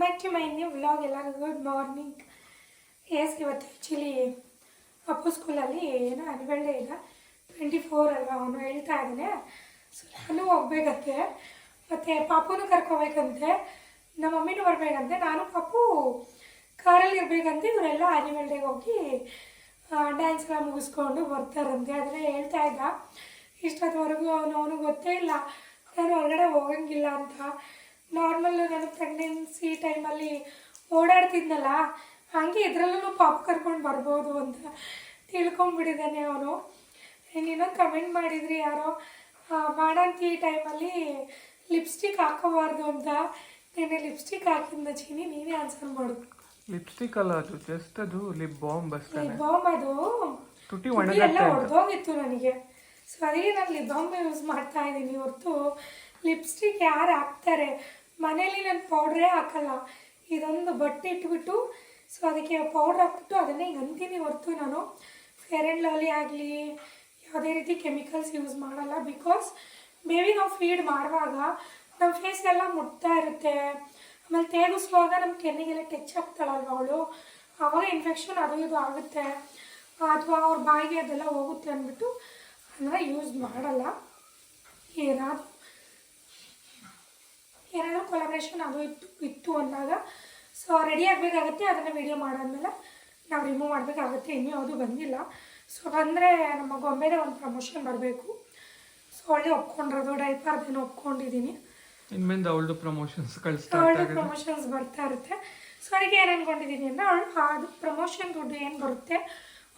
Back to my new vlog ಎಲ್ಲರಿಗೂ good morning yes ಇವತ್ತು actually Appu ಸ್ಕೂಲಲ್ಲಿ ಏನೋ ಅನ್ಯುವಲ್ ಡೇ ಈಗ ಟ್ವೆಂಟಿ ಫೋರ್ ಅಲ್ವಾ ಅವನು ಹೇಳ್ತಾ ಇದ್ದಾನೆ. ಸೊ ನಾನು ಹೋಗ್ಬೇಕಂತೆ. ಮತ್ತು ಪಾಪುನು ಕರ್ಕೋಬೇಕಂತೆ. ನಮ್ಮ ಮಮ್ಮಿನೂ ಬರಬೇಕಂತೆ. ನಾನು ಪಾಪು ಕಾರಲ್ಲಿ ಇರಬೇಕಂತೆ. ಇವರೆಲ್ಲ ಆ್ಯನಿವಲ್ ಡೇಗೆ ಹೋಗಿ ಡ್ಯಾನ್ಸ್ ಎಲ್ಲ ಮುಗಿಸ್ಕೊಂಡು ಬರ್ತಾರಂತೆ ಅದನ್ನೇ ಹೇಳ್ತಾ ಇದ್ದ. ಇಷ್ಟೊತ್ತವರೆಗೂ ಅವನು, ಅವನಿಗೆ ಗೊತ್ತೇ ಇಲ್ಲ. ನಾನು ಹೊರಗಡೆ ಹೋಗಂಗಿಲ್ಲ ಅಂತ. ನಾರ್ಮಲ್ಲು ನಾನು ಪ್ರೆಗ್ನೆನ್ಸಿ ಟೈಮಲ್ಲಿ ಓಡಾಡ್ತಿದ್ನಲ್ಲ ಹಂಗೆ ಇದರಲ್ಲೂ ಪಾಪ್ ಕರ್ಕೊಂಡು ಬರ್ಬೋದು ಅಂತ ತಿಳ್ಕೊಂಬಿಟ್ಟಿದ್ದಾನೆ ಅವನು. ಇನ್ನೊಂದು ಕಮೆಂಟ್ ಮಾಡಿದ್ರಿ ಯಾರೋ ಬಾಣಂತಿ ಟೈಮಲ್ಲಿ ಲಿಪ್ಸ್ಟಿಕ್ ಹಾಕೋಬಾರ್ದು ಅಂತ. ನೀನು ಲಿಪ್ಸ್ಟಿಕ್ ಹಾಕಿದ್ನ ಚೀನಿ ನೀನೇ ಆನ್ಸರ್ ಮಾಡು. ಲಿಪ್ಸ್ಟಿಕ್ ಅಲ್ಲ ಅದು ಜಸ್ಟ್ ಅದು ಲಿಪ್ ಬಾಂಬ್ ಅಷ್ಟೇ ಬಾಂಬ್ ಅದು. ತುಟಿ ಎಲ್ಲ ಒಡೆದೋಗಿತ್ತು ನನಗೆ. ಸೊ ಅದಕ್ಕೆ ನಾನು ಲಿಪ್ ಬಾಂಬ್ ಯೂಸ್ ಮಾಡ್ತಾ ಇದ್ದೀನಿ ಹೊರತು. ಲಿಪ್ಸ್ಟಿಕ್ ಯಾರು ಹಾಕ್ತಾರೆ? ಮನೇಲಿ ನಾನು ಪೌಡ್ರೇ ಹಾಕಲ್ಲ. ಇದೊಂದು ಬಟ್ಟೆ ಇಟ್ಬಿಟ್ಟು ಸೊ ಅದಕ್ಕೆ ಪೌಡ್ರ್ ಹಾಕ್ಬಿಟ್ಟು ಅದನ್ನೇ ಅಂತೀನಿ ಹೊರತು ನಾನು ಫೇರ್ ಆ್ಯಂಡ್ ಲವ್ಲಿ ಆಗಲಿ, ಯಾವುದೇ ರೀತಿ ಕೆಮಿಕಲ್ಸ್ ಯೂಸ್ ಮಾಡಲ್ಲ. ಬಿಕಾಸ್ ಬೇಬಿ ನಾವು ಫೀಡ್ ಮಾಡುವಾಗ ನಮ್ಮ ಫೇಸ್ ಎಲ್ಲ ಮುಟ್ತಾ ಇರುತ್ತೆ. ಆಮೇಲೆ ತೇಗಿಸುವಾಗ ನಮ್ಮ ಕೆನ್ನಿಗೆಲ್ಲ ಟಚ್ ಆಗ್ತಾಳಲ್ವ ಅವಳು? ಆವಾಗ ಇನ್ಫೆಕ್ಷನ್ ಅದು ಇದು ಆಗುತ್ತೆ. ಅಥವಾ ಅವ್ರ ಬಾಯಿಗೆ ಅದೆಲ್ಲ ಹೋಗುತ್ತೆ ಅಂದ್ಬಿಟ್ಟು ಅಂದರೆ ಯೂಸ್ ಮಾಡಲ್ಲ. ಏನಾದ್ರು ಏನಾದರೂ ಕೊಲಾಬ್ರೇಷನ್ ಅದು ಇತ್ತು ಇತ್ತು ಅಂದಾಗ. ಸೊ ರೆಡಿ ಆಗಬೇಕಾಗತ್ತೆ ಅದನ್ನು ವಿಡಿಯೋ ಮಾಡಾದ್ಮೇಲೆ ನಾವು ರಿಮೂವ್ ಮಾಡಬೇಕಾಗತ್ತೆ. ಇನ್ನೂ ಯಾವುದೂ ಬಂದಿಲ್ಲ. ಸೊ ಅಂದರೆ ನಮ್ಮ ಗೊಂಬೆದೇ ಒಂದು ಪ್ರಮೋಷನ್ ಬರಬೇಕು. ಸೊ ಒಳ್ಳೆ ಒಪ್ಕೊಂಡಿರೋದು ಡೈಪರ್ದೇನು ಒಪ್ಕೊಂಡಿದ್ದೀನಿ. ಇನ್ಮೇಲೆ ಅವಳದು ಪ್ರಮೋಷನ್ಸ್ ಒಳ್ಳೆ ಪ್ರಮೋಷನ್ಸ್ ಬರ್ತಾ ಇರುತ್ತೆ. ಸೊ ಅವಳಿಗೆ ಏನು ಅಂದ್ಕೊಂಡಿದ್ದೀನಿ ಅಂದರೆ ಅವಳು ಅದು ಪ್ರಮೋಷನ್ ದುಡ್ಡು ಏನು ಬರುತ್ತೆ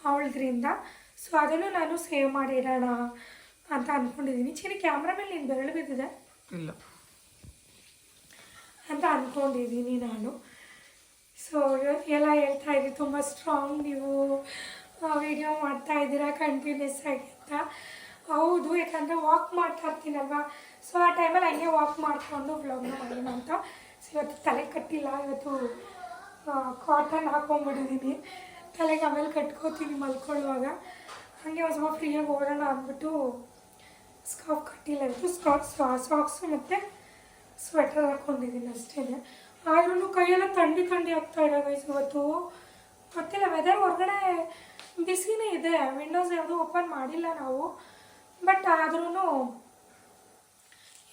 ಅವಳದ್ರಿಂದ. ಸೊ ಅದನ್ನು ನಾನು ಸೇವ್ ಮಾಡಿ ಇಡೋಣ ಅಂತ ಅಂದ್ಕೊಂಡಿದ್ದೀನಿ ಚಿನ್ನ ಕ್ಯಾಮ್ರಾ ಮೇಲೆ ನೀನು ಬೆರಳು ಬಿದ್ದಿದೆ. ಇಲ್ಲ. ಅಂತ ಅಂದ್ಕೊಂಡಿದ್ದೀನಿ ನಾನು. ಸೊ ಎಲ್ಲ ಹೇಳ್ತಾ ಇದ್ದೀವಿ ತುಂಬ ಸ್ಟ್ರಾಂಗ್ ನೀವು ವಿಡಿಯೋ ಮಾಡ್ತಾ ಇದ್ದೀರಾ ಕಂಟಿನ್ಯೂಸ್ ಆಗಿ ಅಂತ. ಹೌದು, ಯಾಕಂದರೆ ವಾಕ್ ಮಾಡ್ತಾ ಇರ್ತೀನಲ್ವ? ಸೊ ಆ ಟೈಮಲ್ಲಿ ಹಂಗೆ ವಾಕ್ ಮಾಡಿಕೊಂಡು ಬ್ಲಾಗ್ನ ಮಾಡೋಣ ಅಂತ. ಸೊ ಇವತ್ತು ತಲೆ ಕಟ್ಟಿಲ್ಲ, ಇವತ್ತು ಕಾಟನ್ ಹಾಕೊಂಡ್ಬಿಟ್ಟಿದ್ದೀನಿ ತಲೆಗೆ ಆಮೇಲೆ ಕಟ್ಕೋತೀನಿ ಮಲ್ಕೊಳ್ಳುವಾಗ. ಹಾಗೆ ಸ್ವಲ್ಪ ಫ್ರೀಯಾಗಿ ಓಡೋಣ ಅಂದ್ಬಿಟ್ಟು ಸ್ಕಾಫ್ ಕಟ್ಟಿಲ್ಲ ಇವತ್ತು. ಸ್ಕಾಫ್ ಸಾಕ್ಸು ಮತ್ತು ಸ್ವೆಟರ್ ಹಾಕೊಂಡಿದ್ದೀನಿ ಅಷ್ಟೇ ಆದ್ರೂ ಕೈಯೆಲ್ಲ ಥಂಡಿ ಥಂಡಿ ಆಗ್ತಾ ಇದೆ ಗೈಸ್ ಇವತ್ತು. ಗೊತ್ತಿಲ್ಲ ವೆದರ್ ಹೊರಗಡೆ ಬಿಸಿನೇ ಇದೆ. ವಿಂಡೋಸ್ ಯಾವುದು ಓಪನ್ ಮಾಡಿಲ್ಲ ನಾವು. ಬಟ್ ಆದ್ರೂ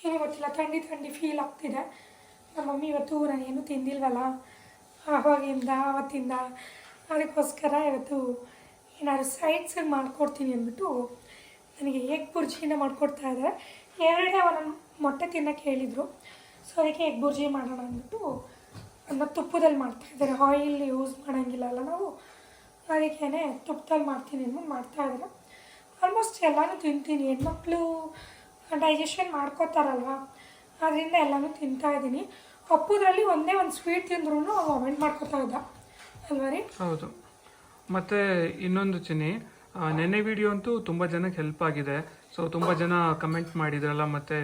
ಏನೂ ಗೊತ್ತಿಲ್ಲ ಥಂಡಿ ಥಂಡಿ ಫೀಲ್ ಆಗ್ತಿದೆ. ನಮ್ಮ ಮಮ್ಮಿ ಇವತ್ತು, ನಾನು ಏನೂ ತಿಂದಿಲ್ವಲ್ಲ? ಆವಾಗಿಂದ ಅವತ್ತಿಂದ ಅದಕ್ಕೋಸ್ಕರ ಇವತ್ತು ಏನಾದ್ರು ಸೈಡ್ಸ್ ಮಾಡಿಕೊಡ್ತೀನಿ ಅಂದ್ಬಿಟ್ಟು ನನಗೆ ಏಕ್ ಬುರ್ಜಿನ ಮಾಡ್ಕೊಡ್ತಾ ಇದ್ದಾರೆ. ಎರಡೇ ಅವನ ಮೊಟ್ಟೆ ತಿನ್ನೋಕ್ಕೆ ಹೇಳಿದರು. ಸೊ ಅದಕ್ಕೆ ಎಗ್ ಬುರ್ಜಿ ಮಾಡೋಣ ಅಂದ್ಬಿಟ್ಟು ಅದನ್ನ ತುಪ್ಪದಲ್ಲಿ ಮಾಡ್ತಾ ಇದ್ದಾರೆ. ಆಯಿಲ್ ಯೂಸ್ ಮಾಡೋಂಗಿಲ್ಲ ಅಲ್ಲ ನಾವು. ಅದಕ್ಕೇ ತುಪ್ಪದಲ್ಲಿ ಮಾಡ್ತೀನಿ ಅಂದ್ಬಿಟ್ಟು ಮಾಡ್ತಾ ಇದ್ದಾರೆ. ಆಲ್ಮೋಸ್ಟ್ ಎಲ್ಲನೂ ತಿಂತೀನಿ. ಹೆಣ್ಮಕ್ಳು ಡೈಜೆಷನ್ ಮಾಡ್ಕೋತಾರಲ್ವ? ಅದರಿಂದ ಎಲ್ಲನೂ ತಿಂತಾ ಇದ್ದೀನಿ. ಅಪ್ಪುದ್ರಲ್ಲಿ ಒಂದೇ ಒಂದು ಸ್ವೀಟ್ ತಿಂದ್ರೂ ವಾಮಿಟ್ ಮಾಡ್ಕೋತಾ ಇದ್ದ. ಅಲ್ವಾ ಹೌದು. ಮತ್ತೆ ಇನ್ನೊಂದು ಚಿನಿ ನೆನ್ನೆ ವಿಡಿಯೋ ಅಂತೂ ತುಂಬ ಜನಕ್ಕೆ ಹೆಲ್ಪ್ ಆಗಿದೆ. ಸೊ ತುಂಬ ಜನ ಕಮೆಂಟ್ ಮಾಡಿದ್ರಲ್ಲ, ಮತ್ತೆ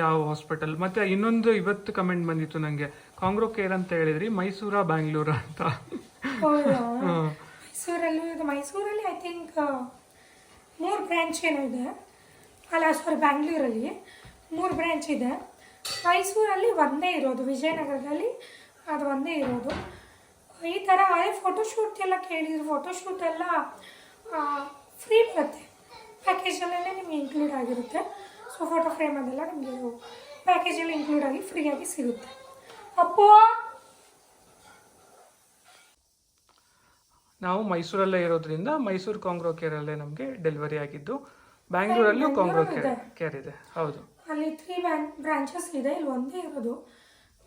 ಯಾವ ಹಾಸ್ಪಿಟಲ್ ಮತ್ತೆ ಇನ್ನೊಂದು ಇವತ್ತು ಕಮೆಂಟ್ ಬಂದಿತ್ತು ನನಗೆ ಕಾಂಗ್ರೋ ಕೇರ್ ಅಂತ ಹೇಳಿದ್ರಿ ಮೈಸೂರ ಬ್ಯಾಂಗ್ಳೂರ ಅಂತ. ಮೈಸೂರಲ್ಲಿ ಐ ಥಿಂಕ್ ಮೂರು ಬ್ರ್ಯಾಂಚ್ ಏನೋ ಇದೆ. ಅಲ್ಲ ಸಾರಿ ಬ್ಯಾಂಗ್ಳೂರಲ್ಲಿ ಮೂರು ಬ್ರ್ಯಾಂಚ್ ಇದೆ. ಮೈಸೂರಲ್ಲಿ ಒಂದೇ ಇರೋದು. ವಿಜಯನಗರದಲ್ಲಿ ಅದು ಒಂದೇ ಇರೋದು. ಈ ಥರ ಅದೇ ಫೋಟೋಶೂಟ್ ಎಲ್ಲ ಕೇಳಿದ್ರು. ಫೋಟೋಶೂಟ್ ಎಲ್ಲ ಫ್ರೀ ಬರುತ್ತೆ. ಪ್ಯಾಕೇಜಲ್ಲೇ ನಿಮಗೆ ಇನ್ಕ್ಲೂಡ್ ಆಗಿರುತ್ತೆ. ಸೊ ಫೋಟೋ ಫ್ರೇಮ್ ಅದೆಲ್ಲ ನಿಮಗೆ ಪ್ಯಾಕೇಜಲ್ಲಿ ಇನ್ಕ್ಲೂಡ್ ಆಗಿ ಫ್ರೀಯಾಗಿ ಸಿಗುತ್ತೆ. ಅಪ್ಪೋ! ನಾವು ಮೈಸೂರಲ್ಲೇ ಇರೋದ್ರಿಂದ ಮೈಸೂರು ಕಾಂಗ್ರೋ ಕೇರಲ್ಲೇ ನಮಗೆ ಡೆಲಿವರಿ ಆಗಿದ್ದು. ಬ್ಯಾಂಗ್ಳೂರಲ್ಲೂ ಕಾಂಗ್ರೋ ಕೇರ್ ಇದೆ. ಹೌದು. ಅಲ್ಲಿ ತ್ರೀ ಬ್ರಾಂಚಸ್ ಇದೆ. ಇಲ್ಲಿ ಒಂದೇ ಇರೋದು.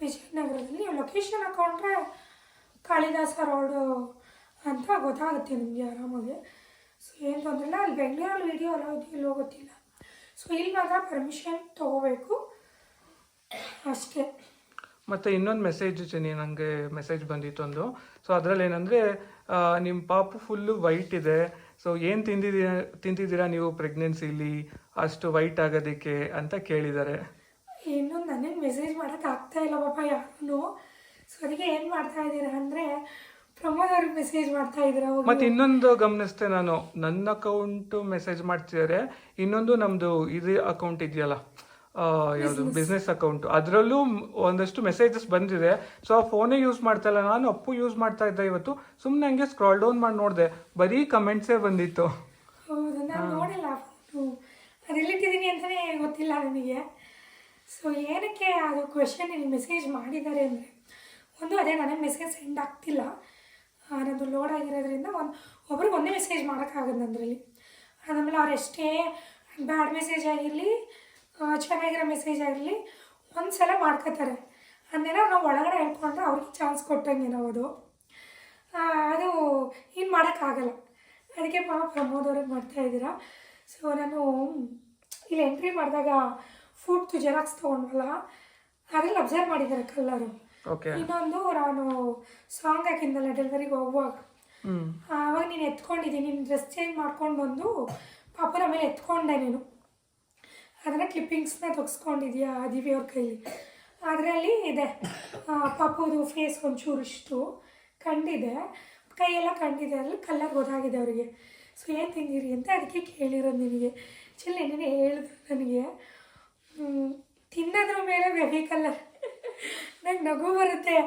ವಿಜಯನಗರದಲ್ಲಿ ಲೊಕೇಶನ್ ಹಾಕೊಂಡ್ರೆ ಕಾಳಿದಾಸ ರೋಡ್ ಅಂತ ಗೊತ್ತಾಗುತ್ತೆ ನಿಮಗೆ ಆರಾಮಾಗಿ. ಸೊ ಏನು ತೊಂದರೆ ಇಲ್ಲ. ಅಲ್ಲಿ ಬೆಂಗಳೂರಲ್ಲಿ ವೀಡಿಯೋ ಅಲ್ಲ ಇಲ್ಲೋ ಗೊತ್ತಿಲ್ಲ. ಸೊ ಇವಾಗ ಪರ್ಮಿಷನ್ ತಗೋಬೇಕು. ಅಷ್ಟೇ. ಮತ್ತೆ ಇನ್ನೊಂದು ಮೆಸೇಜ್ ಚೆನ್ನಿ ನನಗೆ ಮೆಸೇಜ್ ಬಂದಿತ್ತು ಒಂದು ಸೊ ಅದರಲ್ಲಿ ಏನಂದರೆ ನಿಮ್ಮ ಪಾಪು ಫುಲ್ಲು ವೈಟ್ ಇದೆ. ಸೊ ಏನು ತಿಂದಿದ್ದೀರಾ ತಿಂತಿದ್ದೀರಾ ನೀವು ಪ್ರೆಗ್ನೆನ್ಸಿಲಿ ಅಷ್ಟು ವೈಟ್ ಆಗೋದಕ್ಕೆ ಅಂತ ಕೇಳಿದ್ದಾರೆ ಇನ್ನೊಂದು ನನಗೆ ಮೆಸೇಜ್ ಮಾಡೋಕ್ಕಾಗ್ತಾ ಇಲ್ಲ ಪಾಪ ಯಾರು ಸೊ ಅದಕ್ಕೆ ಏನು ಮಾಡ್ತಾ ಇದ್ದೀರಾ ಅಂದರೆ ಪ್ರಮೋದ್ ಅವ್ರಿಗೆ ಮೆಸೇಜ್ ಮಾಡ್ತಾ ಇದ್ದೀರಾ? ಮತ್ತೆ ಇನ್ನೊಂದು ಗಮನಿಸ್ತೆ ನಾನು. ನನ್ನ ಅಕೌಂಟ್ ಮೆಸೇಜ್ ಮಾಡ್ತಿದ್ದಾರೆ. ಇನ್ನೊಂದು ನಮ್ಮದು ಇದು ಅಕೌಂಟ್ ಇದೆಯಲ್ಲ ಯಾವುದು? ಬಿಸ್ನೆಸ್ ಅಕೌಂಟ್ ಅದರಲ್ಲೂ ಒಂದಷ್ಟು ಮೆಸೇಜಸ್ ಬಂದಿದೆ. ಸೊ ಆ ಫೋನೇ ಯೂಸ್ ಮಾಡ್ತಾ ಇಲ್ಲ. ನಾನು ಅಪ್ಪು ಯೂಸ್ ಮಾಡ್ತಾ ಇದ್ದೆ ಇವತ್ತು. ಸುಮ್ಮನೆ ಹಂಗೆ ಸ್ಕ್ರಾಲ್ ಡೌನ್ ಮಾಡಿ ನೋಡಿದೆ. ಬರೀ ಕಮೆಂಟ್ಸೇ ಬಂದಿತ್ತು. ಹೌದು ನಾನು ನೋಡಿಲ್ಲ ಅದು ಎಲ್ಲಿಟ್ಟಿದ್ದೀನಿ ಅಂತಲೇ ಗೊತ್ತಿಲ್ಲ ನನಗೆ ಸೊ ಏನಕ್ಕೆ ಅದು ಕ್ವೆಶನ್ ಮೆಸೇಜ್ ಮಾಡಿದ್ದಾರೆ ಅಂದರೆ ಒಂದು ಅದೇ ನನಗೆ ಮೆಸೇಜ್ ಸೆಂಡ್ ಆಗ್ತಿಲ್ಲ. ನನ್ನದು ಲೋಡ್ ಆಗಿರೋದ್ರಿಂದ ಒಂದು ಒಬ್ರಿಗೆ ಒಂದೇ ಮೆಸೇಜ್ ಮಾಡೋಕ್ಕಾಗದು ಅದರಲ್ಲಿ ಆಮೇಲೆ ಅವ್ರು ಎಷ್ಟೇ ಬ್ಯಾಡ್ ಮೆಸೇಜ್ ಆಗಿರಲಿ ಚೆನ್ನಾಗಿರೋ ಮೆಸೇಜ್ ಆಗಿರಲಿ ಒಂದು ಸಲ ಮಾಡ್ಕೋತಾರೆ. ಅದನ್ನೆಲ್ಲ ನಾವು ಒಳಗಡೆ ಹೇಳ್ಕೊಂಡ್ರೆ ಅವ್ರಿಗೆ ಚಾನ್ಸ್ ಕೊಟ್ಟಂಗೆ ನಾವು ಅದು. ಅದು ಇನ್ನು ಮಾಡೋಕ್ಕಾಗಲ್ಲ ಅದಕ್ಕೆ ಪಾಪ ಪ್ರಮೋದ್ ಅವ್ರಿಗೆ ಮಾಡ್ತಾ ಇದ್ದೀರಾ. ಸೊ ನಾನು ಇಲ್ಲಿ ಎಂಟ್ರಿ ಮಾಡಿದಾಗ ಫುಡ್ ಜೆರಾಕ್ಸ್ ತೊಗೊಂಡ್ವಲ್ಲ, ಅದ್ರಲ್ಲಿ ಅಬ್ಸರ್ವ್ ಮಾಡಿದ್ದಾರೆ ಕಲ್ಲರು. ಇನ್ನೊಂದು ನಾನು ಸಾಂಗ್ ಹಾಕಿದ್ನಲ್ಲ ಡೆಲಿವರಿಗೆ ಹೋಗುವಾಗ. ಆವಾಗ ನೀನು ಎತ್ಕೊಂಡಿದ್ದೀನಿ ನೀನು ಡ್ರೆಸ್ ಚೇಂಜ್ ಮಾಡ್ಕೊಂಡು ಬಂದು ಪಾಪನ ಮೇಲೆ ಎತ್ಕೊಂಡೆ ನೀನು. ಅದನ್ನು ಕ್ಲಿಪ್ಪಿಂಗ್ಸ್ನ ತೊಗಿಸ್ಕೊಂಡಿದ್ಯಾ ದಿವ್ಯ ಅವ್ರ ಕೈಲಿ. ಅದರಲ್ಲಿ ಇದೆ ಪಾಪದು ಫೇಸ್ ಒಂಚೂರು ಇಷ್ಟು ಕಂಡಿದೆ. ಕೈಯೆಲ್ಲ ಕಂಡಿದೆ ಅಲ್ಲಿ ಕಲ್ಲರ್ ಗೊತ್ತಾಗಿದೆ ಅವರಿಗೆ. ಸೊ ಏನು ತಿಂದಿರಿ ಅಂತ ಅದಕ್ಕೆ ಕೇಳಿರೋದು ನಿನಗೆ. ಚಿಲ್ಲೆ ನೆನ್ನೆ ಹೇಳಿದ್ರು ನನಗೆ. ತಿನ್ನೋದ್ರ ಮೇಲೆ ಬೆಬಿ ಕಲರ್ ನಂಗೆ ನಗು ಬರುತ್ತೆ.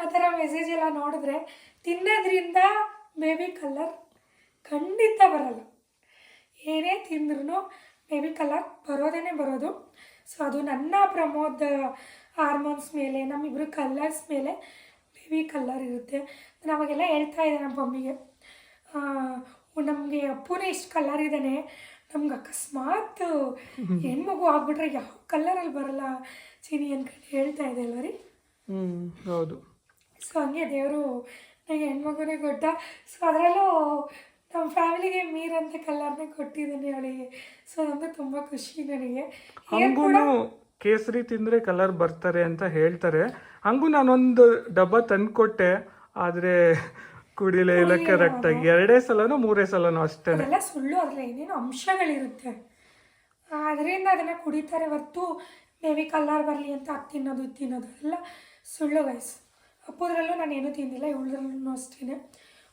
ಆ ಥರ ಮೆಸೇಜ್ ಎಲ್ಲ ನೋಡಿದ್ರೆ ತಿನ್ನೋದ್ರಿಂದ ಬೇಬಿ ಕಲರ್ ಖಂಡಿತ ಬರಲ್ಲ. ಏನೇ ತಿಂದ್ರೂ ಬೇಬಿ ಕಲರ್ ಬರೋದೇ ಬರೋದು. ಸೊ ಅದು ನನ್ನ ಪ್ರಮೋದ ಹಾರ್ಮೋನ್ಸ್ ಮೇಲೆ ನಮ್ಮಿಬ್ಬರು ಕಲರ್ಸ್ ಮೇಲೆ ಬೇಬಿ ಕಲರ್ ಇರುತ್ತೆ. ನಾನು ಅವಾಗೆಲ್ಲ ಹೇಳ್ತಾ ಇದ್ದೆ ನಮ್ಮ ಮಮ್ಮಿಗೆ. ನಮಗೆ ಅಪ್ಪುನೇ ಇಷ್ಟು ಕಲರ್ ಇದ್ದಾನೆ. ನಮ್ಗೆ ಅಕಸ್ಮಾತ್ ಹೆಣ್ಮಗು ಆಗ್ಬಿಟ್ರೆ ಯಾವ ಕಲ್ಲರಲ್ಲಿ ಬರಲ್ಲ? ಚೀನಿ ಅನ್ಕೊಂಡು ಹೇಳ್ತಾ ಇದೆ ಅಲ್ವ ರೀ? ಹ್ಮ್ ಹೌದು. ಸೊ ಹಂಗೆ ದೇವರು ನನಗೆ ಹೆಣ್ಮಗುನೇ ಕೊಟ್ಟ ಸೊ ಅದರಲ್ಲೂ ನಮ್ಮ ಫ್ಯಾಮಿಲಿಗೆ ಮೀರಂತ ಕಲರ್ನೇ ಕೊಟ್ಟಿದ್ದಾನೆ ಅವಳಿಗೆ. ಸೊ ಅದಂತೂ ತುಂಬ ಖುಷಿ ನನಗೆ. ಕೇಸರಿ ತಿಂದ್ರೆ ಕಲರ್ ಬರ್ತಾರೆ ಅಂತ ಹೇಳ್ತಾರೆ. ಹಂಗೂ ನಾನೊಂದು ಡಬ್ಬ ತಂದ್ಕೊಟ್ಟೆ ಆದ್ರೆ ಕುಡಿಲೇ ಇಲ್ಲ ಕರೆಕ್ಟ್ ಆಗಿ ಎರಡೇ ಸಲನೋ ಮೂರೇ ಸಲನೋ ಅಷ್ಟೇ. ಅದೆಲ್ಲ ಸುಳ್ಳು ಅದರಲ್ಲಿ ಏನೇನು ಅಂಶಗಳಿರುತ್ತೆ. ಅದರಿಂದ ಅದನ್ನು ಕುಡಿತಾರೆ ಹೊರ್ತು ಮೇಬಿ ಕಲರ್ ಬರಲಿ ಅಂತ ಅದು ತಿನ್ನೋದು ತಿನ್ನೋದು ಎಲ್ಲ ಸುಳ್ಳು ಗೈಸ್ ಅಪ್ಪದ್ರಲ್ಲೂ ನಾನು ಏನೂ ತಿಂದಿಲ್ಲ ಇವಳದ್ರಲ್ಲೂ ಅಷ್ಟೇ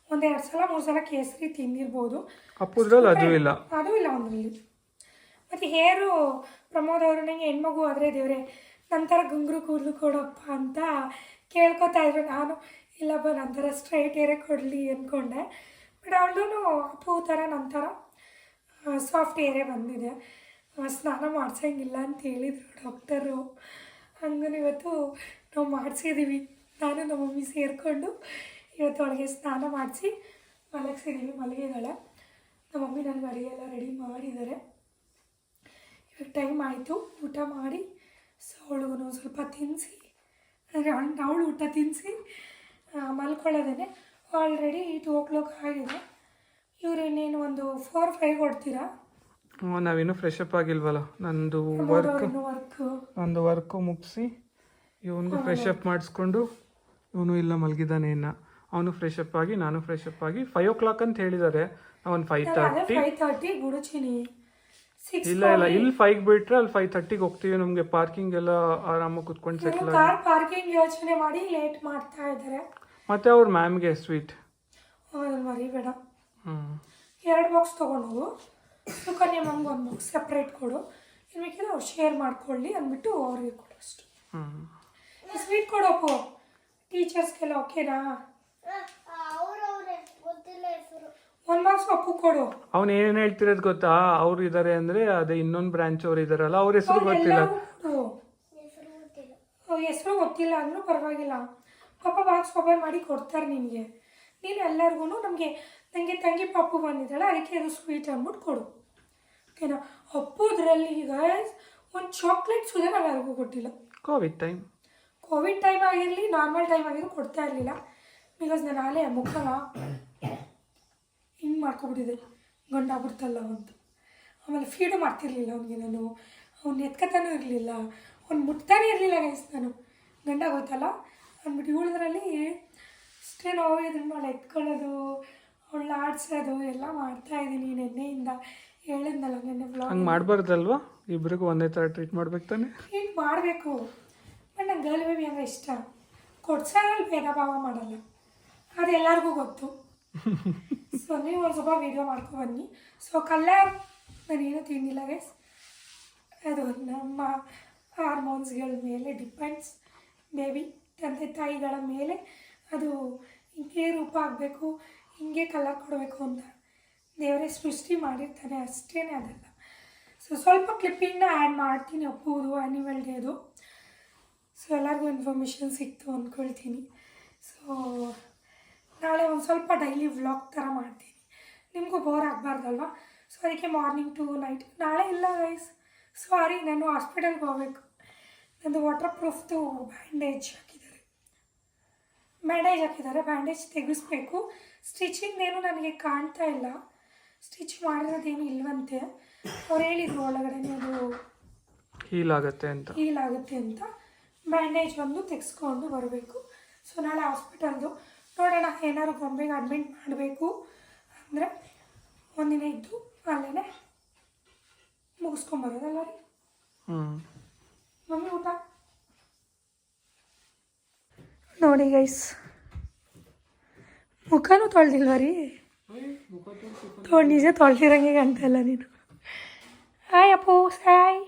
ಒಂದೆರಡು ಸಲ ಮೂರು ಸಲ ಕೇಸರಿ ತಿಂದಿರ್ಬೋದು. ಅಪ್ಪದ್ರಲ್ಲಿ ಅದು ಇಲ್ಲ. ಅದು ಇಲ್ಲ ಒಂದರಲ್ಲಿ. ಮತ್ತು ಹೇರು ಪ್ರಮೋದ್ ಅವರು ನನಗೆ ಹೆಣ್ಮಗು ಆದರೆ ದೇವ್ರೆ ನಂತರ ಗುಂಗ್ರು ಕೂದಲು ಕೊಡಪ್ಪ ಅಂತ ಕೇಳ್ಕೊತಾ ಇದ್ರು. ನಾನು ಇಲ್ಲಪ್ಪ ನಂತರ ಸ್ಟ್ರೈಟ್ ಏರೇ ಕೊಡಲಿ ಅಂದ್ಕೊಂಡೆ ಬಟ್ ಅವಳೂ ಅಪ್ಪು ಥರ ನಂತರ ಸಾಫ್ಟ್ ಏರೇ ಬಂದಿದೆ. ಸ್ನಾನ ಮಾಡ್ಸಂಗಿಲ್ಲ ಅಂತ ಹೇಳಿದರು ಡಾಕ್ಟರು. ಹಂಗೂ ಇವತ್ತು ನಾವು ಮಾಡಿಸಿದ್ದೀವಿ ನಾನು ನಮ್ಮ ಮಮ್ಮಿ ಸೇರಿಕೊಂಡು ಇವತ್ತು ಅವಳಿಗೆ ಸ್ನಾನ ಮಾಡಿಸಿ ಮಲಗಿಸಿದ್ದೀವಿ ಮಲಗಿದ್ದಾಳೆ ನಮ್ಮ ಮಮ್ಮಿ ನನಗೆ ಅಡುಗೆ ಎಲ್ಲ ರೆಡಿ ಮಾಡಿದ್ದಾರೆ. ಇವಾಗ ಟೈಮ್ ಆಯಿತು. ಊಟ ಮಾಡಿ ಸೊ ಅವಳಿಗೂ ಸ್ವಲ್ಪ ತಿನ್ನಿಸಿ ಅಂದರೆ ಅವ್ಳು ಅವಳು ಊಟ ತಿನ್ನಿಸಿ ಮಲ್ಕೊಳ್ಳೋದೇ ಆಲ್ರೆಡಿ ಟು ಓ ಕ್ಲಾಕ್ ಆಗಿದೆ. ಇವ್ರು ಇನ್ನೇನು ಒಂದು ಫೋರ್ ಫೈವ್ ಕೊಡ್ತೀರಾ ನಾವಿನ್ನೂ ಫ್ರೆಶ್ ಅಪ್ ಆಗಿಲ್ವಲ್ಲ? ನಂದು ವರ್ಕು ನಂದು ವರ್ಕು ಮುಗಿಸಿ ಇವನಿಗೂ ಫ್ರೆಶ್ ಅಪ್ ಮಾಡಿಸ್ಕೊಂಡು ಇವನು ಇಲ್ಲ ಮಲಗಿದ್ದಾನೆ ಇನ್ನ. ಅವನು ಫ್ರೆಶ್ ಅಪ್ ಆಗಿ ನಾನು ಫ್ರೆಶ್ ಅಪ್ ಆಗಿ ಫೈವ್ ಓ ಕ್ಲಾಕ್ ಅಂತ ಹೇಳಿದ್ದಾರೆ ಅವನು ಫೈವ್ ತರ್ಟಿ ಇಲ್ಲ ಇಲ್ಲ ಇಲ್ಲಿ ಫೈವ್ ಬಿಟ್ರೆ ಅಲ್ಲಿ ಫೈವ್ ತರ್ಟಿಗೆ ಹೋಗ್ತೀವಿ ನಮಗೆ. ಪಾರ್ಕಿಂಗ್ ಎಲ್ಲ ಆರಾಮಾಗಿ ಕುತ್ಕೊಂಡು ಸೆಟ್ಲ್ ಪಾರ್ಕಿಂಗ್ ಯೋಚನೆ ಮಾಡಿ ಲೇಟ್ ಮಾಡ್ತಾ ಇದ್ದಾರೆ ಮತ್ತೆ ಅವ್ರ ಮ್ಯಾಮ್ಗೆ ಸ್ವೀಟ್ ಮರಿಬೇಡ. ಎರಡು ಬಾಕ್ಸ್ ತೊಗೊಂಡು ಸುಕನ್ಯ ಮ್ಯಾಮ್ಗೆ ಒಂದು ಬಾಕ್ಸ್ ಸಪ್ರೇಟ್ ಕೊಡು. ಇನ್ನು ಅವ್ರು ಶೇರ್ ಮಾಡ್ಕೊಳ್ಳಿ ಅಂದ್ಬಿಟ್ಟು ಅವ್ರಿಗೆ ಕೊಡು ಅಷ್ಟು. ಹ್ಮ್. ಸ್ವೀಟ್ ಕೊಡೋಕು ಟೀಚರ್ಸ್ಗೆಲ್ಲ ಓಕೆನಾ ಅವ್ರವ್ರೆ ಗೊತ್ತಿಲ್ಲ ಹೆಸರು. ಒಂದು ಬಾಕ್ಸ್ ಅಪ್ಪು ಕೊಡು. ಅವ್ನು ಏನೇನು ಹೇಳ್ತಿರೋದು ಗೊತ್ತಾ? ಅವ್ರು ಇದಾರೆ ಅಂದ್ರೆ ಅದೇ ಇನ್ನೊಂದು ಬ್ರಾಂಚ್ ಅವ್ರು ಇದಾರಲ್ಲ ಅವ್ರ ಹೆಸರು ಗೊತ್ತಿಲ್ಲ. ಕೊಡು ಹೆಸರು ಗೊತ್ತಿಲ್ಲ. ಅಂದ್ರೂ ಹೆಸರು ಗೊತ್ತಿಲ್ಲ ಅಂದರೂ ಪರವಾಗಿಲ್ಲ. ಪಾಪ ಬಾಕ್ಸ್ ಓಪನ್ ಮಾಡಿ ಕೊಡ್ತಾರೆ ನಿನಗೆ. ನೀನು ಎಲ್ಲರಿಗೂ ನಮಗೆ ನನಗೆ ತಂಗಿ ಪಪ್ಪು ಬಂದಿದ್ದಾಳೆ ಅದಕ್ಕೆ ಅದು ಸ್ವೀಟ್ ಅಂದ್ಬಿಟ್ಟು ಕೊಡು. ಓಕೆನಾ ಅಪ್ಪುದ್ರಲ್ಲಿ ಈಗ ಒಂದು ಚಾಕ್ಲೇಟ್ ನಾವು ಯಾರಿಗೂ ಕೊಟ್ಟಿಲ್ಲ. ಕೋವಿಡ್ ಟೈಮ್ ಕೋವಿಡ್ ಟೈಮ್ ಆಗಿರಲಿ ನಾರ್ಮಲ್ ಟೈಮ್ ಆಗಿರಲಿ ಕೊಡ್ತಾ ಇರಲಿಲ್ಲ. ಬಿಕಾಸ್ ನಾನು ಆಲೇ ಮುಖ ಹಿಂಗೆ ಮಾಡ್ಕೊಬಿಟ್ಟಿದ್ದೆ. ಗಂಡ ಬಿಡ್ತಲ್ಲ ಅಂತ. ಆಮೇಲೆ ಫೀಡು ಮಾಡ್ತಿರ್ಲಿಲ್ಲ ಅವನಿಗೆ ನಾನು. ಅವ್ನು ಎತ್ಕತಾನೂ ಇರಲಿಲ್ಲ. ಅವ್ನು ಮುಟ್ತಾನೇ ಇರಲಿಲ್ಲ ಗೈಸ್ ನಾನು. ಗಂಡ ಗೊತ್ತಲ್ಲ? ಅಂದ್ಬಿಟ್ಟು ಇವಳದ್ರಲ್ಲಿ ಅಷ್ಟೇ ನೋವು ಇದನ್ನ ಮಾಡಿ ಎತ್ಕೊಳ್ಳೋದು ಅವಳು ಆಡಿಸೋದು ಎಲ್ಲ ಮಾಡ್ತಾ ಇದ್ದೀನಿ ನೆನ್ನೆಯಿಂದ. ಹೇಳಿದ್ನಲ್ಲ ನೆನ್ನೆ ಬ್ಲಾಗ್ ಹಂಗೆ ಮಾಡಬಾರ್ದಲ್ವಾ? ಇಬ್ಬರಿಗೂ ಒಂದೇ ಥರ ಟ್ರೀಟ್ ಮಾಡ್ಬೇಕು ತಾನೆ? ಹಿಂಗೆ ಮಾಡಬೇಕು. ಬಟ್ ನಂಗೆ ಗರ್ಲ್ ಬೇಬಿ ಅಂದರೆ ಇಷ್ಟ. ಕೊಡ್ಸೋದ್ರಲ್ಲಿ ಭೇದ ಭಾವ ಮಾಡಲ್ಲ. ಅದು ಎಲ್ಲರಿಗೂ ಗೊತ್ತು. ಸೊ ನೀವು ಒಂದು ಸ್ವಲ್ಪ ವೀಡಿಯೋ ಮಾಡ್ಕೊ ಬನ್ನಿ. ಸೊ ಕಲ್ಲರ್ ನಾನೇನು ತಿಂದಿಲ್ಲ ಗೈಸ್ ಅದು ನಮ್ಮ ಹಾರ್ಮೋನ್ಸ್ಗಳ ಮೇಲೆ ಡಿಪೆಂಡ್ಸ್ ಬೇಬಿ ತಂದೆ, ತಾಯಿಗಳ ಮೇಲೆ ಅದು ಹಿಂಗೆ ರೂಪ ಆಗಬೇಕು, ಹಿಂಗೆ ಕಲರ್ ಕೊಡಬೇಕು ಅಂತ ದೇವರೇ ಸೃಷ್ಟಿ ಮಾಡಿರ್ತಾನೆ ಅಷ್ಟೇ ಅದಲ್ಲ. ಸೊ ಸ್ವಲ್ಪ ಕ್ಲಿಪ್ಪಿಂಗ್ನ ಆ್ಯಡ್ ಮಾಡ್ತೀನಿ ಅಪ್ಪುದು ಆ್ಯನಿವಲ್ ಡೇದು ಸೊ ಎಲ್ಲರಿಗೂ ಇನ್ಫಾರ್ಮೇಷನ್ ಸಿಕ್ತು ಅಂದ್ಕೊಳ್ತೀನಿ ಸೊ ನಾಳೆ ಒಂದು ಸ್ವಲ್ಪ ಡೈಲಿ ವ್ಲಾಗ್ ಥರ ಮಾಡ್ತೀನಿ. ನಿಮಗೂ ಬೋರ್ ಆಗಬಾರ್ದಲ್ವಾ? ಸೊ ಅದಕ್ಕೆ ಮಾರ್ನಿಂಗ್ ಟು ನೈಟ್ ನಾಳೆ ಇಲ್ಲ ಗೈಸ್ ಸಾರಿ ನಾನು ಹಾಸ್ಪಿಟಲ್ಗೆ ಹೋಗಬೇಕು. ನಂದು ವಾಟರ್ ಪ್ರೂಫ್ದು ಬ್ಯಾಂಡೇಜ್ ಹಾಕಿದ್ದಾರೆ. ಬ್ಯಾಂಡೇಜ್ ಹಾಕಿದ್ದಾರೆ. ಬ್ಯಾಂಡೇಜ್ ತೆಗೆಸ್ಬೇಕು. ಸ್ಟಿಚಿಂಗ್ ಏನು ನನಗೆ ಕಾಣ್ತಾ ಇಲ್ಲ. ಸ್ಟಿಚ್ ಮಾಡಿರೋದೇನು ಇಲ್ವಂತೆ. ಅವ್ರು ಹೇಳಿದ್ರು ಒಳಗಡೆ ಅದು ಹೀಲ್ ಆಗುತ್ತೆ ಅಂತ. ಹೀಲ್ ಆಗುತ್ತೆ ಅಂತ. ಬ್ಯಾಂಡೇಜ್ ಒಂದು ತೆಗೆಸ್ಕೊಂಡು ಬರಬೇಕು. ಸೊ ನಾಳೆ ಹಾಸ್ಪಿಟಲ್ದು ನೋಡೋಣ ಏನಾದ್ರು ಗೊಂಬೆಗೆ ಅಡ್ಮಿಟ್ ಮಾಡಬೇಕು ಅಂದರೆ ಒಂದಿನ ಇದ್ದು ಅಲ್ಲೇ ಮುಗಿಸ್ಕೊಂಬರೋದಲ್ಲ ರೀ? ಮಮ್ಮಿ ಊಟ? ನೋಡಿ ಗೈಸ್ ಮುಖನೂ ತೊಳೆದಿಲ್ವ ರೀ? ನಿಜ ತೊಳ್ದಿರಂಗೆ ಕಾಣ್ತಲ್ಲ ನೀನು. ಹಾಯ್ ಅಪ್ಪು ಸಾಯ್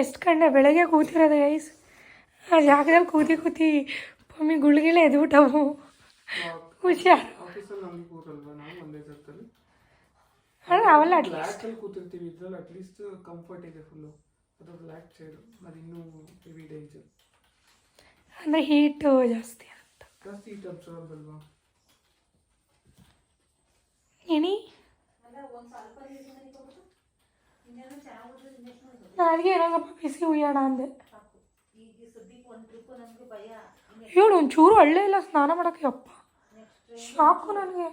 ಎಷ್ಟು ಕಂಡೆ ಬೆಳಗ್ಗೆ ಕೂತಿರೋದು ಗೈಸ್ ಆ ಜಾಗದಲ್ಲಿ ಕೂತಿ ಕೂತಿ ಮಮ್ಮಿ ಗುಳ್ಗಿಲೆ ಎದ್ಬಿಟ್ಟವು. ಹುಷಾರು. ಆಫೀಸಲ್ಲಿ ಹಂಗೆ ಕೂರಲ್ವಾ ನಾವು? ಒಂದೇ ಜಾಗದಲ್ಲಿ ಅಲ್ಲ ಅವೆಲ್ಲ ಅಟ್ಲೀಸ್ಟ್ ಬ್ಲ್ಯಾಕಲ್ಲಿ ಕೂತಿರ್ತೀವಿ ಇದ್ರಲ್ಲಿ ಅಟ್ಲೀಸ್ಟ್ ಕಂಫರ್ಟ್ ಇದೆ ಫುಲ್ಲು ಅದು ಬ್ಲ್ಯಾಕ್ ಚೇರ್ ಅದು ಇನ್ನೂ ಹೆವಿ ಡೇಂಜರ್ ಅಂದರೆ ಹೀಟು ಜಾಸ್ತಿ ಅಂತ ಜಾಸ್ತಿ ಹೀಟ್ ಅಬ್ಸರ್ವ್ ಅಲ್ವಾ? ಏನಿ? ನನಗೆ ಏನಂಗಪ್ಪ ಬಿಸಿ ಉಯ್ಯೋಣ ಅಂದೆ. ಇವಳು ಒಂಚೂರು ಒಳ್ಳೆ ಇಲ್ಲ ಸ್ನಾನ ಮಾಡೋಕ್ಕೆ ಅಪ್ಪ ಶಾಕು ನನಗೆ.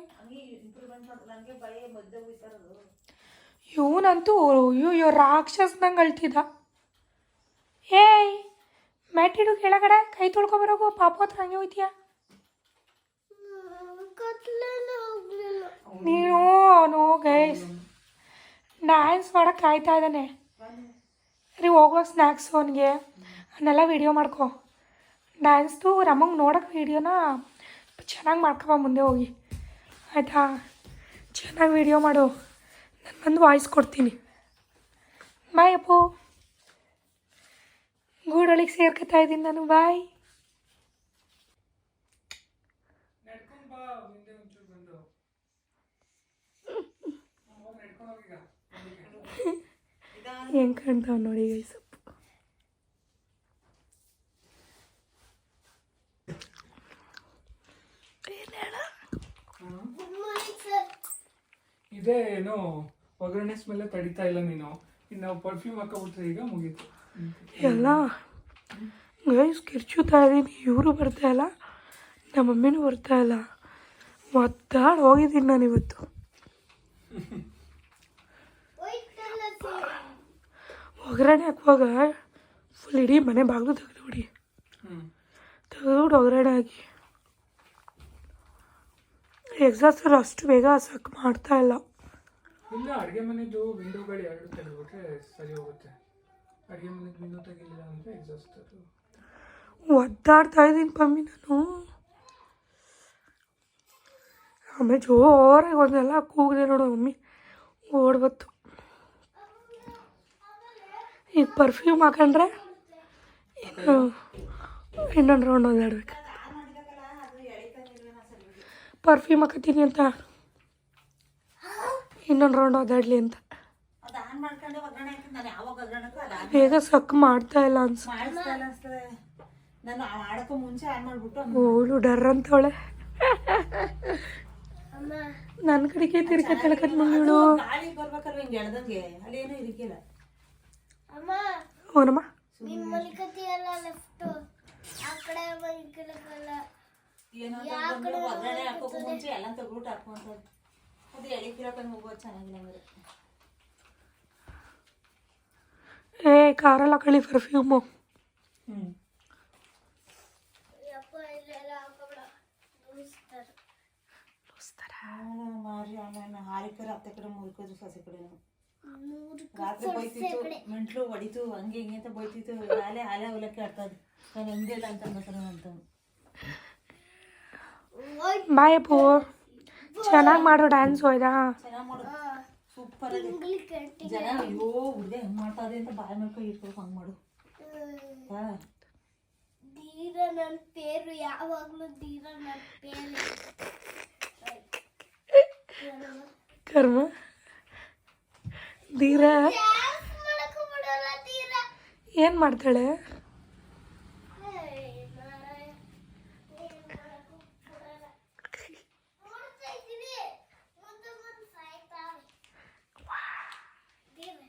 ಇವನಂತೂ ಅಯ್ಯೋ ರಾಕ್ಷಸ್ನಂಗೆ ಅಳ್ತಿದ್ದ. ಏಯ್ ಮ್ಯಾಟಿಡು ಕೆಳಗಡೆ ಕೈ ತೊಳ್ಕೊಬರೋಗು ಪಾಪ ಹತ್ರ ಹಂಗೆ ಹೋಯ್ತೀಯ? ನೀನು ಅವನು ಗೈಸ್. ಡ್ಯಾನ್ಸ್ ಮಾಡೋಕೆ ಕಾಯ್ತಾ ಇದ್ದಾನೆ. ರೀ ಹೋಗುವಾಗ ಸ್ನ್ಯಾಕ್ಸು ಅವನಿಗೆ. ಅವನ್ನೆಲ್ಲ ವೀಡಿಯೋ ಮಾಡ್ಕೊ. ಡ್ಯಾನ್ಸ್ದು ನಮಗೆ ನೋಡೋಕೆ ವೀಡಿಯೋನ ಚೆನ್ನಾಗಿ ಮಾಡ್ಕೊಬ ಮುಂದೆ ಹೋಗಿ. ಆಯಿತಾ? ಚೆನ್ನಾಗಿ ವೀಡಿಯೋ ಮಾಡು. ನಾನು ಬಂದು ವಾಯ್ಸ್ ಕೊಡ್ತೀನಿ. ಬಾಯ್ ಅಪ್ಪು. ಗೂಡೊಳಗೆ ಸೇರ್ಕೊತಾ ಇದ್ದೀನಿ ನಾನು. ಬಾಯ್ ನಡ್ಕೊಂಡು ಬಾ ಮುಂದೆ ಒಂಚೂರು ಬಂದು ನಡ್ಕೊಂಡು ಹೋಗೀಗ ಹೆಂಗೆ ಕಾಣ್ತಾವೆ ನೋಡಿ ಗುಡ್ ಮಾರ್ನಿಂಗ್ ಇದೇ ಏನೋ ಒಗ್ಗರಣೆ ಸ್ಮೆಲ್ಲ ತಡಿತಾ ಇಲ್ಲ ನೀನು. ಇನ್ನು ಪರ್ಫ್ಯೂಮ್ ಹಾಕೋಬಿಟ್ರೆ ಈಗ ಮುಗೀತು. ಎಲ್ಲ. ಗೈಸ್ ಕಿರ್ಚುತ್ತಾ ಇದ್ದೀನಿ ಇವರು ಬರ್ತಾ ಇಲ್ಲ. ನಮ್ಮ ಮಮ್ಮಿನೂ ಬರ್ತಾ ಇಲ್ಲ. ಒತ್ತಾಡಿ ಹೋಗಿದ್ದೀನಿ ನಾನು ಇವತ್ತು ಹೋಯ್ತಲ್ಲ ಸರ್ ಒಗ್ಗರಣೆ ಹಾಕುವಾಗ ಫುಲ್ ಇಡೀ ಮನೆ ಬಾಗಿಲು ತೆಗೆದುಬಿಡಿ ಹ್ಞೂ ತೆಗೆದುಬಿಟ್ಟು ಒಗ್ಗರಣೆ ಹಾಕಿ ಎಕ್ಸಾಸ್ಟರ್ ಅಷ್ಟು ಬೇಗ ಸಕ್ ಮಾಡ್ತಾ ಇಲ್ಲ ಇಲ್ಲ ಅಡುಗೆ ಮನೆದು ವಿಂಡೋಗಳು ಎರಡು ತೆಗೆದ್ಬಿಟ್ರೆ ಸರಿ ಹೋಗುತ್ತೆ ಅಡುಗೆ ಮನೆಗೆ ವಿಂಡೋ ತೆಗಿಲಿಲ್ಲ ಅಂದರೆ ಎಕ್ಸಾಸ್ಟ್ ಅದು ಒದ್ದಾಡ್ತಾ ಇದ್ದೀನಿ ಪಮ್ಮಿ ನಾನು ಆಮೇಲೆ ಜೋರಾಗಿ ಒಂದೆಲ್ಲ ಕೂಗಿದೆ ನೋಡು ಮಮ್ಮಿ ಓಡ್ಬತ್ತು ಈಗ ಪರ್ಫ್ಯೂಮ್ ಹಾಕೊಂಡ್ರೆ ಇನ್ನು ಇನ್ನೊಂದು ರೌಂಡ್ ಓದಾಡ್ಬೇಕು ಪರ್ಫ್ಯೂಮ್ ಹಾಕತ್ತೀನಿ ಅಂತ. ಇನ್ನೊಂದು ರೌಂಡ್ ಓದಾಡ್ಲಿ ಅಂತ. ಬೇಗ ಸಕ್ ಮಾಡ್ತಾ ಇಲ್ಲ ಅನ್ಸುತ್ತೆ ಡರ್ ಅಂತವಳೆ. ನನ್ನ ಕಡೆಗೆ ತಿರ್ಕತ್ತಳ ಕತ್ಮಂಗಳು ಅಂದ್ರೆ ಏ ಕಾರಲ್ಲ ಕಳಿ ಪರ್ಫ್ಯೂಮು ಮಾರಿ ಆಮೇಲೆ ಹಾರಿಕರ ಹತ್ತೆ ಕಡೆ ಮುಲ್ಕೋದು ಸಸಿ ಕಡೆ ನೂರು ರಾತ್ರಿ ಬೈತಿತ್ತು ಮೆಂಟ್ಲು ಹೊಡಿತು ಹಂಗೆ ಹಿಂಗೆ ಅಂತ ಬೈತಿತ್ತು. ಹಾಲೆ ಹಾಲೆ ಆಡ್ತಾ ಆಡ್ತದೆ ನಾನು ಹಂಗೆ ಇಲ್ಲ ಅಂತ ಅಂತ ಬಾಯ್ ಅಪ್ಪು. ಚೆನ್ನಾಗಿ ಮಾಡು ಡ್ಯಾನ್ಸ್ ಹೋಯ್ದಾ? ಚೆನ್ನಾಗಿ ಮಾಡು. ಸೂಪರ್ ಜನ ಅಯ್ಯೋ ಹುಡುಗ ಹೆಂಗೆ ಮಾಡ್ತಾ ಇದೆ ಅಂತ ಬಾಯ್ ಮೇಲೆ ಕೈ ಇಟ್ಕೊಂಡು ಹಂಗ್ ಮಾಡು. ಹಾ. ಧೀರ ನನ್ನ ಪೇರು ಯಾವಾಗಲೂ ಧೀರ ನನ್ನ ಪೇರು. ಕರ್ಮ? ಧೀರ ಏನ್ ಮಾಡ್ತಾಳೆ ಏನು.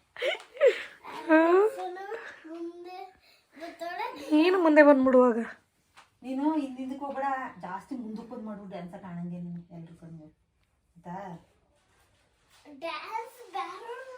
ಮುಂದೆ. ನೀನು ಬಂದ್ಬಿಡುವಾಗ ನೀನು ಹಿಂದಿಂದಕ್ಕೆ ಹೋಗ್ಬೇಡ ಜಾಸ್ತಿ ಮುಂದಕ್ಕೆ ಬಂದು ಮಾಡು ಡ್ಯಾನ್ಸ ಕಾಣಂಗೆ ನೀನು ಎಲ್ರು ಕಣ್ಣು ಆಯ್ತಾ ಡ್ಯಾನ್ಸ್ ಬ್ಯಾರೋನ್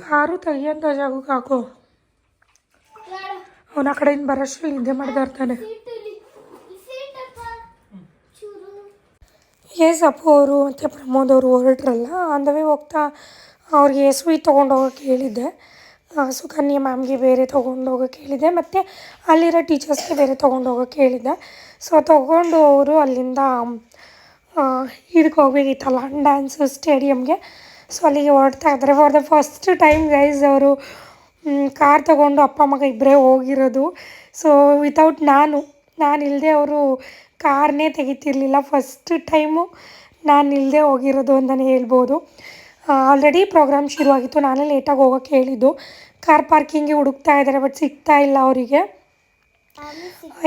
ಕಾರು ತೆಗಿಯಂತ ಜಾಗಕ್ಕೆ ಹಾಕು. ಅವನ ಆ ಕಡೆಯಿಂದ ಬರೋಷ್ಟು ನಿದ್ದೆ ಮಾಡ್ತಾ ಇರ್ತಾನೆ. ಸಪ್ಪು ಎಸ್ ಅಪ್ಪು ಅವರು, ಮತ್ತು ಪ್ರಮೋದ್ ಅವರು ಹೊರಟ್ರಲ್ಲ, ಅಂದವೇ ಹೋಗ್ತಾ ಅವ್ರಿಗೆ ಸ್ವೀಟ್ ತೊಗೊಂಡು ಹೋಗೋಕೆ ಹೇಳಿದ್ದೆ. ಸುಕನ್ಯಾ ಮ್ಯಾಮ್ಗೆ ಬೇರೆ ತೊಗೊಂಡು ಹೋಗೋಕೆ ಹೇಳಿದ್ದೆ, ಮತ್ತು ಅಲ್ಲಿರೋ ಟೀಚರ್ಸ್ಗೆ ಬೇರೆ ತೊಗೊಂಡು ಹೋಗೋಕೆ ಹೇಳಿದ್ದೆ. ಸೊ ತೊಗೊಂಡು ಅವರು ಅಲ್ಲಿಂದ ಇದಕ್ಕೆ ಹೋಗ್ಬೇಕಿತ್ತಲ್ಲ ಡ್ಯಾನ್ಸ್ ಸ್ಟೇಡಿಯಮ್ಗೆ ಸೊ ಅಲ್ಲಿಗೆ ಹೊರಡ್ತಾ ಇದ್ದಾರೆ. For the first time guys ಅವರು ಕಾರ್ ತೊಗೊಂಡು ಅಪ್ಪ, ಮಗ ಇಬ್ಬರೇ ಹೋಗಿರೋದು. ಸೊ ವಿತೌಟ್ ನಾನು ನಾನು ಇಲ್ಲದೆ ಅವರು ಕಾರ್ನೇ ತೆಗಿತಿರ್ಲಿಲ್ಲ. ಫಸ್ಟ್ ಟೈಮು ನಾನು ಇಲ್ಲದೆ ಹೋಗಿರೋದು ಅಂತಲೇ ಹೇಳ್ಬೋದು. ಆಲ್ರೆಡಿ ಪ್ರೋಗ್ರಾಮ್ ಶುರುವಾಗಿತ್ತು. ನಾನೇ ಲೇಟಾಗಿ ಹೋಗೋಕ್ಕೆ ಹೇಳಿದ್ದು. ಕಾರ್ ಪಾರ್ಕಿಂಗ್ಗೆ ಹುಡುಕ್ತಾ ಇದ್ದಾರೆ ಬಟ್ ಸಿಗ್ತಾ ಇಲ್ಲ ಅವರಿಗೆ.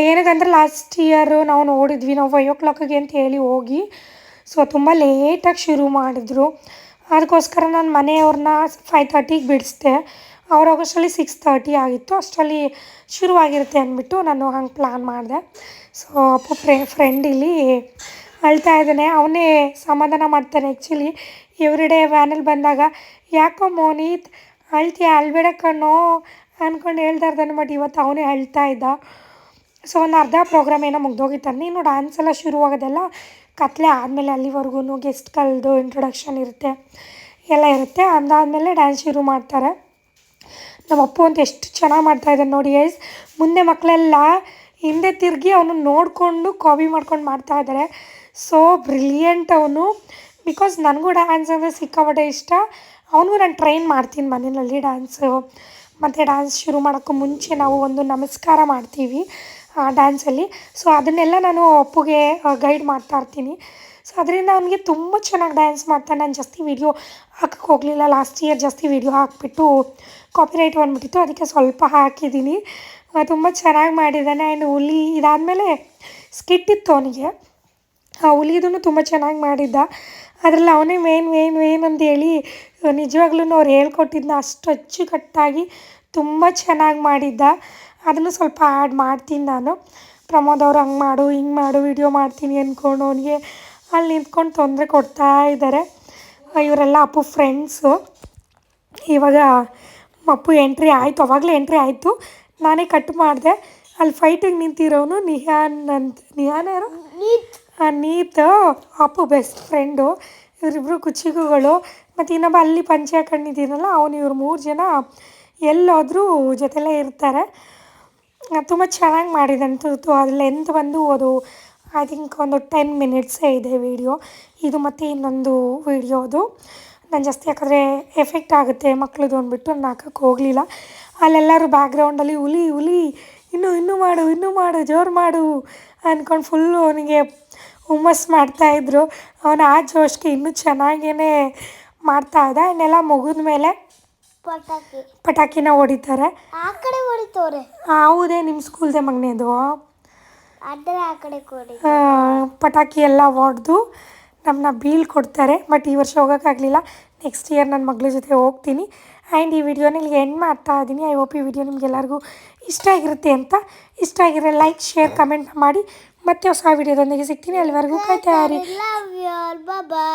ಏನಕ್ಕಂದ್ರೆ ಲಾಸ್ಟ್ ಇಯರು ನಾವು ನೋಡಿದ್ವಿ, ನಾವು ಫೈವ್ ಓ ಕ್ಲಾಕಿಗೆ ಅಂತ ಹೇಳಿ ಹೋಗಿ. ಸೊ ತುಂಬ ಲೇಟಾಗಿ ಶುರು ಮಾಡಿದ್ರು. ಅದಕ್ಕೋಸ್ಕರ ನಾನು ಮನೆಯವ್ರನ್ನ ಫೈವ್ ತರ್ಟಿಗೆ ಬಿಡಿಸ್ದೆ. ಅವ್ರು ಹೋಗೋಷ್ಟರಲ್ಲಿ ಸಿಕ್ಸ್ ತರ್ಟಿ ಆಗಿತ್ತು. ಅಷ್ಟರಲ್ಲಿ ಶುರುವಾಗಿರುತ್ತೆ ಅಂದ್ಬಿಟ್ಟು ನಾನು ಹಂಗೆ ಪ್ಲ್ಯಾನ್ ಮಾಡಿದೆ. ಸೊ ಅಪ್ಪ ಫ್ರೆ ಫ್ರೆಂಡ್ ಇಲ್ಲಿ ಅಳ್ತಾ ಇದ್ದಾನೆ. ಅವನೇ ಸಮಾಧಾನ ಮಾಡ್ತಾನೆ ಆ್ಯಕ್ಚುಲಿ ಎವ್ರಿ ಡೇ ವ್ಯಾನಲ್ಲಿ ಬಂದಾಗ, ಯಾಕೋ ಮೋನೀತ್, ಅಳ್ತೀಯ? ಅಳ್ಬೇಡ ಕಣ್ಣು? ಅಂದ್ಕೊಂಡು ಹೇಳ್ತಾ ಇರ್ತಾನೆ ಬಟ್ ಇವತ್ತು ಅವನೇ ಅಳ್ತಾ ಇದ್ದ. ಸೊ ಒಂದು ಅರ್ಧ ಪ್ರೋಗ್ರಾಮ್ ಏನೋ ಮುಗ್ದೋಗಿತ್ತಾನೆ ನೀನು ಡ್ಯಾನ್ಸ್ ಎಲ್ಲ ಶುರುವಾಗೋದೆಲ್ಲ ಕತ್ಲೆ ಆದಮೇಲೆ ಅಲ್ಲಿವರೆಗೂ ಗೆಸ್ಟ್ಗಳದ್ದು ಇಂಟ್ರೊಡಕ್ಷನ್ ಇರುತ್ತೆ, ಎಲ್ಲ ಇರುತ್ತೆ. ಅದಾದಮೇಲೆ ಡ್ಯಾನ್ಸ್ ಶುರು ಮಾಡ್ತಾರೆ. ನಮ್ಮ ಅಪ್ಪು ಅಂತ ಎಷ್ಟು ಚೆನ್ನಾಗಿ ಮಾಡ್ತಾ ಇದ್ದಾನೆ ನೋಡಿ ಗೈಸ್ ಮುಂದೆ ಮಕ್ಕಳೆಲ್ಲ ಹಿಂದೆ ತಿರುಗಿ ಅವನು ನೋಡಿಕೊಂಡು ಕಾಪಿ ಮಾಡ್ಕೊಂಡು ಮಾಡ್ತಾ ಇದ್ದಾರೆ ಸೊ ಬ್ರಿಲಿಯಂಟ್ ಅವನು. ಬಿಕಾಸ್ ನನಗೂ ಡ್ಯಾನ್ಸ್ ಅಂದರೆ ಸಿಕ್ಕಾಪಟ್ಟೆ ಇಷ್ಟ. ಅವನಿಗೂ ನಾನು ಟ್ರೈನ್ ಮಾಡ್ತೀನಿ ಮನೆಯಲ್ಲಿ ಡ್ಯಾನ್ಸು ಮತ್ತು ಡ್ಯಾನ್ಸ್ ಶುರು ಮಾಡೋಕ್ಕೂ ಮುಂಚೆ ನಾವು ಒಂದು ನಮಸ್ಕಾರ ಮಾಡ್ತೀವಿ. ಡ್ಯಾನ್ಸಲ್ಲಿ ಸೊ ಅದನ್ನೆಲ್ಲ ನಾನು ಅಪ್ಪುಗೆ ಗೈಡ್ ಮಾಡ್ತಾ ಇರ್ತೀನಿ. ಸೊ ಅದರಿಂದ ಅವನಿಗೆ ತುಂಬ ಚೆನ್ನಾಗಿ ಡ್ಯಾನ್ಸ್ ಮಾಡ್ತಾನೆ ನಾನು ಜಾಸ್ತಿ ವೀಡಿಯೋ ಹಾಕಕ್ಕೆ ಹೋಗಲಿಲ್ಲ. ಲಾಸ್ಟ್ ಇಯರ್ ಜಾಸ್ತಿ ವೀಡಿಯೋ ಹಾಕಿಬಿಟ್ಟು ಕಾಪಿರೈಟ್ ಬಂದ್ಬಿಟ್ಟಿತ್ತು. ಅದಕ್ಕೆ ಸ್ವಲ್ಪ ಹಾಕಿದ್ದೀನಿ. ತುಂಬ ಚೆನ್ನಾಗಿ ಮಾಡಿದ್ದಾನೆ. ಆ್ಯಂಡ್ ಹುಲಿ, ಇದಾದಮೇಲೆ ಸ್ಕಿಟ್ ಇತ್ತು ಅವನಿಗೆ. ಆ ಹುಲಿದೂ ತುಂಬ ಚೆನ್ನಾಗಿ ಮಾಡಿದ್ದ. ಅದರಲ್ಲಿ ಅವನೇ ಮೇನ್ ಮೇನ್ ಮೇನ್ ಅಂತ ಹೇಳಿ ನಿಜವಾಗ್ಲೂ ಅವ್ರು ಹೇಳ್ಕೊಟ್ಟಿದ್ನ ಅಷ್ಟು ಅಚ್ಚುಕಟ್ಟಾಗಿ ತುಂಬ ಚೆನ್ನಾಗಿ ಮಾಡಿದ್ದ. ಅದನ್ನು ಸ್ವಲ್ಪ ಆ್ಯಡ್ ಮಾಡ್ತೀನಿ ನಾನು. ಪ್ರಮೋದ್ ಅವ್ರು ಹಂಗೆ ಮಾಡು ಹಿಂಗೆ ಮಾಡು ವಿಡಿಯೋ ಮಾಡ್ತೀನಿ ಅಂದ್ಕೊಂಡು ಅವನಿಗೆ. ಅಲ್ಲಿ ನಿಂತ್ಕೊಂಡು ತೊಂದರೆ ಕೊಡ್ತಾ ಇದ್ದಾರೆ ಇವರೆಲ್ಲ ಅಪ್ಪು ಫ್ರೆಂಡ್ಸು ಇವಾಗ ಅಪ್ಪು ಎಂಟ್ರಿ ಆಯಿತು ಅವಾಗಲೇ ಎಂಟ್ರಿ ಆಯಿತು. ನಾನೇ ಕಟ್ ಮಾಡಿದೆ. ಅಲ್ಲಿ ಫೈಟಿಗೆ ನಿಂತಿರೋನು ನಿಹಾನ್ ಅಂತ ನಿಹಾನ್ ಯಾರು? ನೀತ್. ಅಪ್ಪು ಬೆಸ್ಟ್ ಫ್ರೆಂಡು ಇವರಿಬ್ಬರು ಕುಚಿಗುಗಳು ಮತ್ತು ಇನ್ನೊಬ್ಬ ಅಲ್ಲಿ ಪಂಚೆ ಹಾಕೊಂಡಿದ್ದೀನಲ್ಲ ಅವನು ಇವ್ರು ಮೂರು ಜನ. ಎಲ್ಲೋದ್ರೂ ಜೊತೆಲೇ ಇರ್ತಾರೆ. ತುಂಬ ಚೆನ್ನಾಗಿ ಮಾಡಿದಂಥದ್ದು ಅದು ಲೆಂತ್ ಬಂದು ಅದು ಐ ಥಿಂಕ್ ಒಂದು ಟೆನ್ ಮಿನಿಟ್ಸೇ ಇದೆ ವೀಡಿಯೋ ಇದು ಮತ್ತು ಇನ್ನೊಂದು ವೀಡಿಯೋ ಅದು. ನಾನು ಜಾಸ್ತಿ ಯಾಕಂದರೆ ಎಫೆಕ್ಟ್ ಆಗುತ್ತೆ ಮಕ್ಳದ್ದು ಅಂದ್ಬಿಟ್ಟು ನಾನು ಹಾಕೋಕ್ಕೆ ಹೋಗಲಿಲ್ಲ. ಅಲ್ಲೆಲ್ಲರೂ ಬ್ಯಾಕ್ಗ್ರೌಂಡಲ್ಲಿ ಹುಲಿ ಹುಲಿ, ಇನ್ನೂ ಇನ್ನೂ ಮಾಡು ಇನ್ನೂ ಮಾಡು, ಜೋರು ಮಾಡು ಅಂದ್ಕೊಂಡು ಫುಲ್ಲು ಅವನಿಗೆ ಹುಮ್ಮಸ್ ಮಾಡ್ತಾಯಿದ್ರು ಅವನು ಆ ಜೋಶ್ಗೆ ಇನ್ನೂ ಚೆನ್ನಾಗೇ ಮಾಡ್ತಾ ಇದ್ದ. ಇನ್ನೆಲ್ಲ ಮುಗಿದ ಮೇಲೆ ಪಟಾಕಿ. ಪಟಾಕಿನ ಹೊಡಿತಾರೆ. ಆ ಕಡೆ ಹೊಡಿತವ್ರೆ. ಹೌದೇ ನಿಮ್ಮ ಸ್ಕೂಲ್ದೆ ಮಗನೇದು. ಅದರ ಆ ಕಡೆ ಕೊಡಿ. ಪಟಾಕಿ ಎಲ್ಲ ಹೊಡೆದು ನಮ್ಮನ್ನ ಬೀಳ್ಕೊಡ್ತಾರೆ ಬಟ್ ಈ ವರ್ಷ ಹೋಗೋಕ್ಕಾಗಲಿಲ್ಲ. ನೆಕ್ಸ್ಟ್ ಇಯರ್ ನನ್ನ ಮಗಳ ಜೊತೆ ಹೋಗ್ತೀನಿ. ಆ್ಯಂಡ್ ಈ ವಿಡಿಯೋನ ಇಲ್ಲಿಗೆ ಎಂಡ್ ಮಾಡ್ತಾ ಇದ್ದೀನಿ ಐ ಹೋಪ್ ಈ ವಿಡಿಯೋ ನಿಮಗೆಲ್ಲರಿಗೂ ಇಷ್ಟ ಆಗಿರುತ್ತೆ ಅಂತ. ಇಷ್ಟ ಆಗಿರೋ ಲೈಕ್ ಶೇರ್ ಕಮೆಂಟ್ ಮಾಡಿ. ಮತ್ತೆ ಹೊಸ ವಿಡಿಯೋದೊಂದಿಗೆ ಸಿಗ್ತೀನಿ. ಅಲ್ಲಿವರೆಗೂ ಕಾಯ್ತಾ ಇರಿ. Love bye.